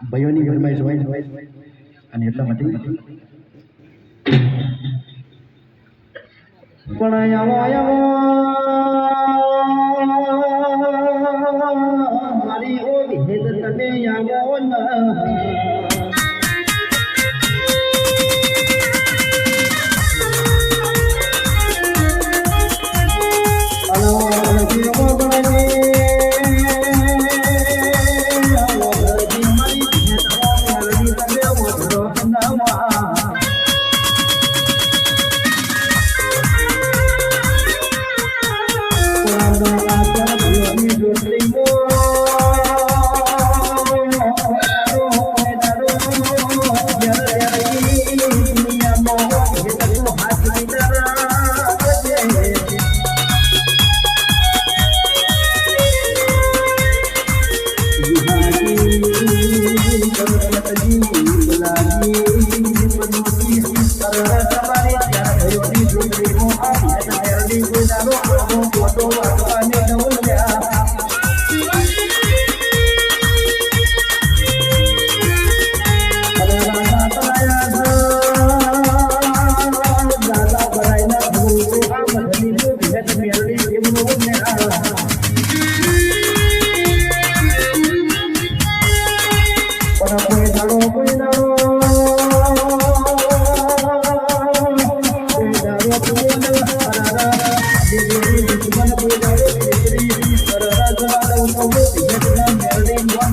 ભાઈઓની ફરમાઈશ હોય અને એટલા માટે પણ આવો આવો. મારી ઓ ભેદ તમે આવો ના I'm so, so with it. Yes, I'm